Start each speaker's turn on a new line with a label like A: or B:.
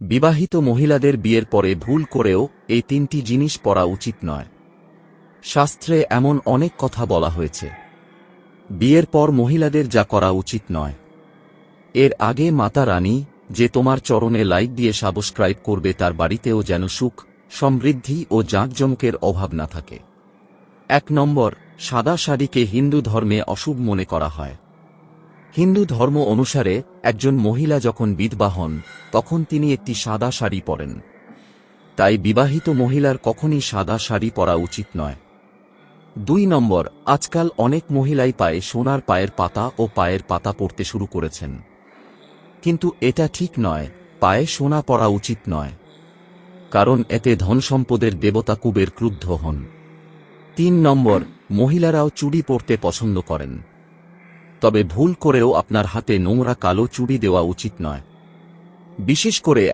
A: বিবাহিত মহিলাদের বিয়ের পরে ভুল করেও এই তিনটি জিনিস পরা উচিত নয়। শাস্ত্রে এমন অনেক কথা বলা হয়েছে। বিয়ের পর মহিলাদের যা করা উচিত নয়। এর আগে মাতা রানী, যে তোমার চরণে লাইক দিয়ে সাবস্ক্রাইব করবে তার বাড়িতেও যেন সুখ, সমৃদ্ধি ও জাঁকজমকের অভাব না থাকে। এক নম্বর, সাদা শাড়িকে হিন্দু ধর্মে অশুভ মনে করা হয়। হিন্দু ধর্ম অনুসারে, একজন মহিলা যখন বিধবা হন, তখন তিনি একটি সাদা শাড়ি পরেন। তাই বিবাহিত মহিলার কখনই সাদা শাড়ি পরা উচিত নয়। দুই নম্বর, আজকাল অনেক মহিলাই পায়ে সোনার পায়ের পাতা ও পায়ের পাতা পরতে শুরু করেছেন। কিন্তু এটা ঠিক নয়, পায়ে সোনা পরা উচিত নয়। কারণ এতে ধনসম্পদের দেবতা কুবের ক্রুদ্ধ হন। তিন নম্বর, মহিলারাও চুড়ি পরতে পছন্দ করেন। তবে ভুল করেও আপনার হাতে নোংরা কালো চুড়ি দেওয়া উচিত নয়। বিশেষ করে